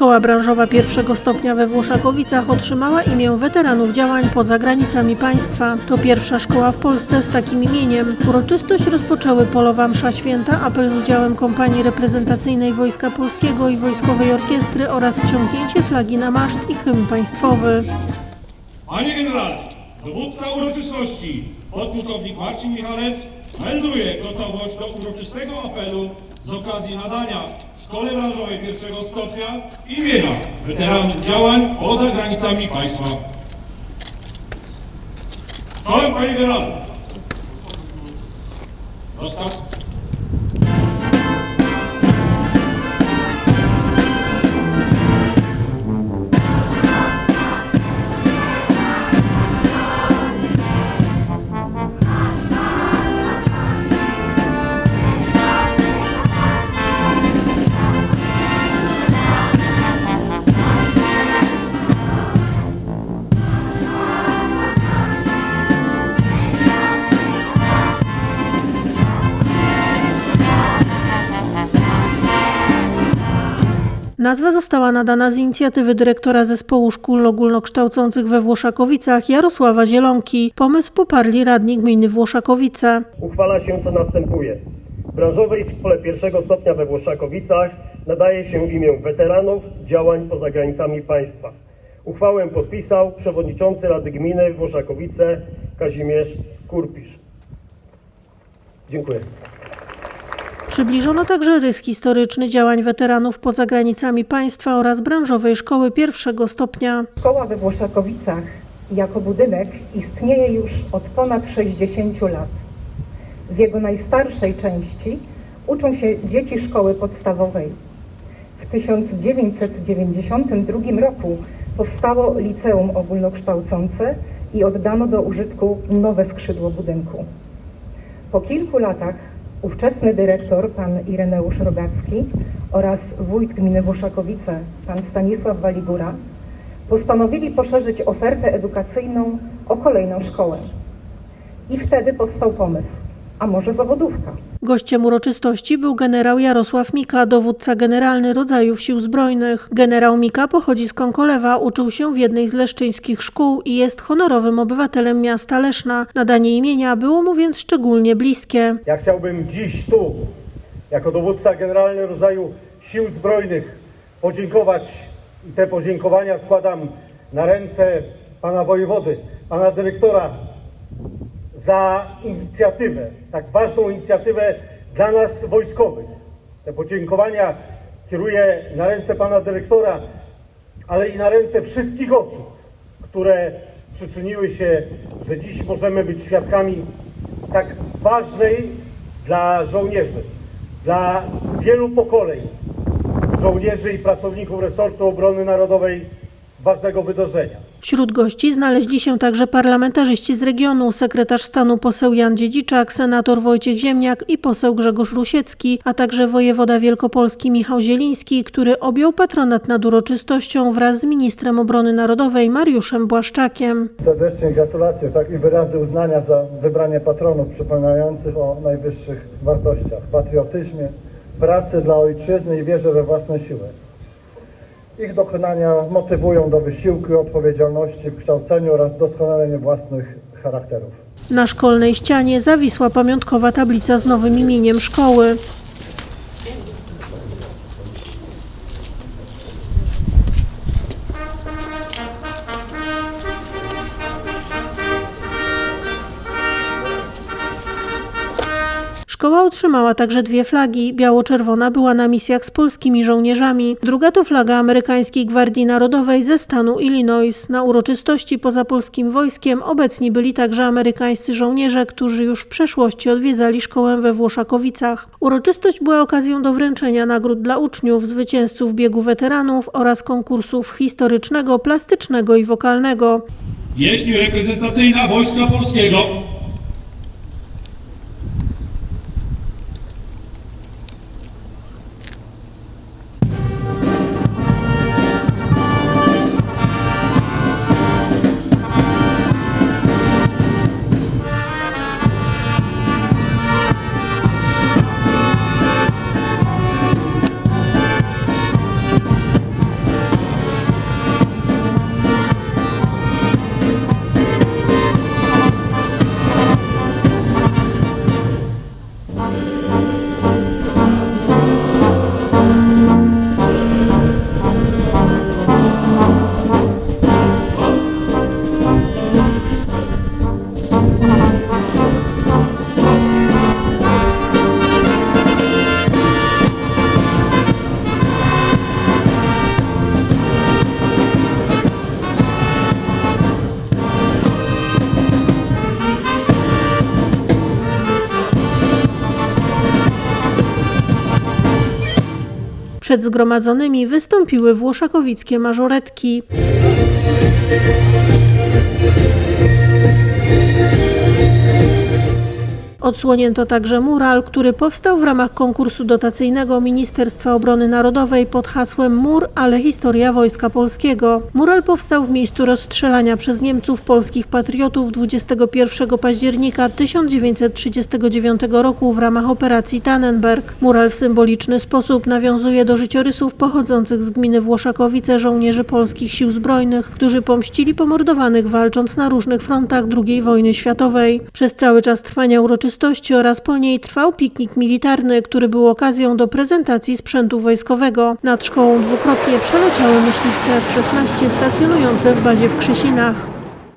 Szkoła branżowa pierwszego stopnia we Włoszakowicach otrzymała imię weteranów działań poza granicami państwa. To pierwsza szkoła w Polsce z takim imieniem. Uroczystość rozpoczęły polowa msza święta, apel z udziałem kompanii reprezentacyjnej Wojska Polskiego i Wojskowej Orkiestry oraz wciągnięcie flagi na maszt i hymn państwowy. Panie generale, dowódca uroczystości, podpułkownik Marcin Michalec melduje gotowość do uroczystego apelu z okazji nadania Szkole Branżowej pierwszego stopnia imienia weteranów działań poza granicami państwa. Szkołę, panie generale. Rozkaz. Nazwa została nadana z inicjatywy dyrektora zespołu szkół ogólnokształcących we Włoszakowicach Jarosława Zielonki. Pomysł poparli radni gminy Włoszakowice. Uchwala się co następuje. Branżowej Szkole pierwszego stopnia we Włoszakowicach nadaje się imię weteranów działań poza granicami państwa. Uchwałę podpisał przewodniczący Rady Gminy Włoszakowice Kazimierz Kurpisz. Dziękuję. Przybliżono także rys historyczny działań weteranów poza granicami państwa oraz branżowej szkoły pierwszego stopnia. Szkoła we Włoszakowicach jako budynek istnieje już od ponad 60 lat. W jego najstarszej części uczą się dzieci szkoły podstawowej. W 1992 roku powstało liceum ogólnokształcące i oddano do użytku nowe skrzydło budynku. Po kilku latach ówczesny dyrektor, pan Ireneusz Rogacki oraz wójt gminy Włoszakowice, pan Stanisław Waligura, postanowili poszerzyć ofertę edukacyjną o kolejną szkołę. I wtedy powstał pomysł, a może zawodówka? Gościem uroczystości był generał Jarosław Mika, dowódca generalny rodzajów sił zbrojnych. Generał Mika pochodzi z Konkolewa, uczył się w jednej z leszczyńskich szkół i jest honorowym obywatelem miasta Leszna. Nadanie imienia było mu więc szczególnie bliskie. Ja chciałbym dziś tu, jako dowódca generalny rodzaju sił zbrojnych, podziękować i te podziękowania składam na ręce pana wojewody, pana dyrektora za inicjatywę, tak ważną inicjatywę dla nas wojskowych. Te podziękowania kieruję na ręce pana dyrektora, ale i na ręce wszystkich osób, które przyczyniły się, że dziś możemy być świadkami tak ważnej dla żołnierzy, dla wielu pokoleń żołnierzy i pracowników resortu obrony narodowej ważnego wydarzenia. Wśród gości znaleźli się także parlamentarzyści z regionu, sekretarz stanu poseł Jan Dziedziczak, senator Wojciech Ziemniak i poseł Grzegorz Rusiecki, a także wojewoda wielkopolski Michał Zieliński, który objął patronat nad uroczystością wraz z ministrem obrony narodowej Mariuszem Błaszczakiem. Serdecznie gratulacje tak i wyrazy uznania za wybranie patronów przypominających o najwyższych wartościach, patriotyzmie, pracy dla ojczyzny i wierze we własne siły. Ich dokonania motywują do wysiłku i odpowiedzialności w kształceniu oraz doskonaleniu własnych charakterów. Na szkolnej ścianie zawisła pamiątkowa tablica z nowym imieniem szkoły. Szkoła otrzymała także dwie flagi. Biało-czerwona była na misjach z polskimi żołnierzami. Druga to flaga amerykańskiej Gwardii Narodowej ze stanu Illinois. Na uroczystości poza polskim wojskiem obecni byli także amerykańscy żołnierze, którzy już w przeszłości odwiedzali szkołę we Włoszakowicach. Uroczystość była okazją do wręczenia nagród dla uczniów, zwycięzców biegu weteranów oraz konkursów historycznego, plastycznego i wokalnego. Pieśń reprezentacyjna Wojska Polskiego. Przed zgromadzonymi wystąpiły włoszakowickie mażoretki. Odsłonięto także mural, który powstał w ramach konkursu dotacyjnego Ministerstwa Obrony Narodowej pod hasłem Mur, ale historia Wojska Polskiego. Mural powstał w miejscu rozstrzelania przez Niemców polskich patriotów 21 października 1939 roku w ramach operacji Tannenberg. Mural w symboliczny sposób nawiązuje do życiorysów pochodzących z gminy Włoszakowice żołnierzy polskich sił zbrojnych, którzy pomścili pomordowanych walcząc na różnych frontach II wojny światowej. Przez cały czas trwania uroczystości oraz po niej trwał piknik militarny, który był okazją do prezentacji sprzętu wojskowego. Nad szkołą dwukrotnie przeleciały myśliwce F-16 stacjonujące w bazie w Krzysinach.